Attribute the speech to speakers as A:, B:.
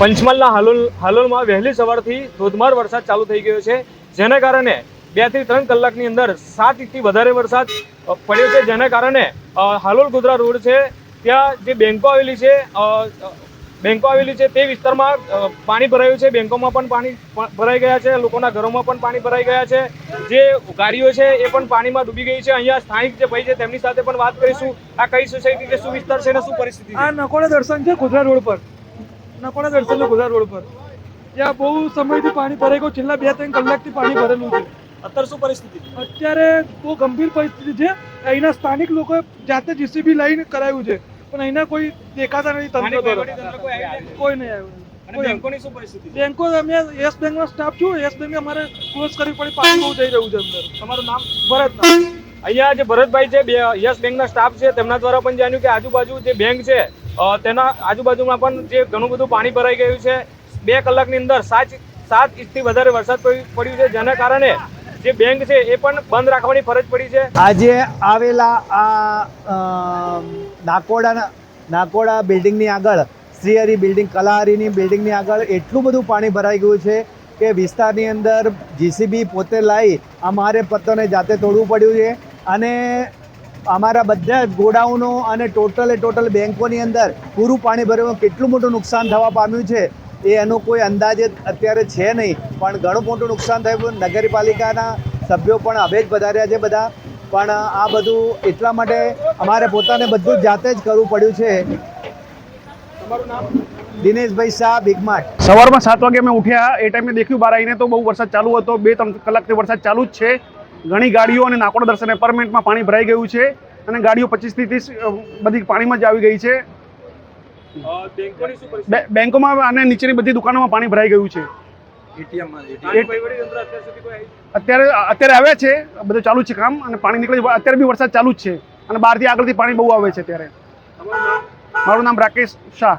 A: પંચમહાલના હાલોલ હાલોલમાં વહેલી સવારથી ધોધમાર વરસાદ ચાલુ થઈ ગયો છે. જેને કારણે બેથી ત્રણ કલાકની અંદર સાત ઇંચથી વધારે વરસાદ પડ્યો છે. જેને કારણે હાલોલ ગોધરા રોડ છે. ત્યાં જે બેંકો આવેલી છે અ, આવેલી છે તે વિસ્તારમાં પાણી ભરાયું છે. બેંકોમાં પણ પાણી ભરાઈ ગયા છે. લોકોના ઘરોમાં પણ પાણી ભરાઈ ગયા છે. જે ગાડીઓ છે એ પણ પાણીમાં ડૂબી ગઈ છે. અહીંયા સ્થાનિક જે ભાઈ છે તેમની સાથે પણ વાત કરીશું. આ કઈ સોસાયટી કે શું વિસ્તાર છે ને શું પરિસ્થિતિ છે?
B: આ નકોડા દર્શન છે ગોધરા રોડ પર. નકોડા દર્શન છે ગોધરા રોડ પર? ત્યાં બહુ સમયથી પાણી ભરાઈ ગયું. છેલ્લા બે ત્રણ કલાકથી પાણી ભરેલું છે.
A: અત્યારે શું પરિસ્થિતિ
B: અત્યારે બહુ ગંભીર પરિસ્થિતિ છે. અહીંના સ્થાનિક લોકોએ જાતે જીસીબી લઈને કરાયું છે. પણ અહીંના કોઈ દેખાતા નથી તંત્ર દ્વારા.
A: કોઈ
B: નહીં આવ્યું.
A: અને
B: કોઈ
A: બેંકોની શું પરિસ્થિતિ છે?
B: બેંકો અમે યસ બેંકનો સ્ટાફ છું. યસ બેંક અમારે ક્લોઝ કરવી પડી. પાણી બહુ જઈ રહ્યું છે અંદર.
A: તમારું નામ?
B: ભરત
A: અહીંયા જે ભરતભાઈ છે બે યસ બેંકના સ્ટાફ છે તેમના દ્વારા પણ જાણ્યું કે આજુબાજુ જે બેંક છે તેના આજુબાજુમાં પણ જે ઘણું બધું પાણી ભરાઈ ગયું છે, બે કલાકની અંદર સાત સાત ઇંચથી વધારે વરસાદ પડી- પડ્યું છે, જેના કારણે જે બેંક છે એ પણ બંધ રાખવાની ફરજ પડી છે.
C: આજે આવેલા આ નાકોડા નાકોડા બિલ્ડિંગની આગળ, શ્રીહરી બિલ્ડિંગ, કલાહરીની બિલ્ડિંગની આગળ એટલું બધું પાણી ભરાઈ ગયું છે કે વિસ્તારની અંદર જીસીબી પોતે લાવી અમારે પત્તોને જાતે તોડવું પડ્યું છે. અને અમારા બધા ગોડાઉનો અને ટોટલે ટોટલ બેંકોની અંદર પૂરું પાણી ભરવામાં કેટલું મોટું નુકસાન થવા પામ્યું છે એ એનો કોઈ અંદાજે અત્યારે છે નહીં. પણ ઘણું મોટું નુકસાન થયું. નગરપાલિકાના સભ્યો પણ હવે જ વધાર્યા છે બધા. પણ આ બધું એટલા માટે અમારે પોતાને બધું જાતે જ કરવું પડ્યું છે. દિનેશભાઈ શાહ ભીગમાટ
D: સવારમાં સાત વાગે અમે ઉઠ્યા. એ ટાઈમે દેખ્યું બહાર આવીને તો બહુ વરસાદ ચાલુ હતો. બે, ત્રણ કલાકથી વરસાદ ચાલુ જ છે. ઘણી ગાડીઓ અને નાકોડ દર્શન એપાર્ટમેન્ટમાં પાણી ભરાઈ ગયું છે અને ગાડીઓ પચીસથી ત્રીસ બધી પાણીમાં જ આવી ગઈ છે.
A: અ, બેંકોની શું પરિસ્થિતિ?
D: બે- બેંકોમાં અને નીચેની બધી દુકાનોમાં પાણી ભરાઈ ગયું છે.
A: અત્યાર સુધી કોઈ આવ્યું?
D: અત્યારે અત્યારે આવ્યા છે બધું ચાલુ છે કામ અને પાણી નીકળે અત્યારે બી વરસાદ ચાલુ જ છે અને બહારથી આગળથી પાણી બહુ આવે છે અત્યારે. મારું નામ રાકેશ શાહ.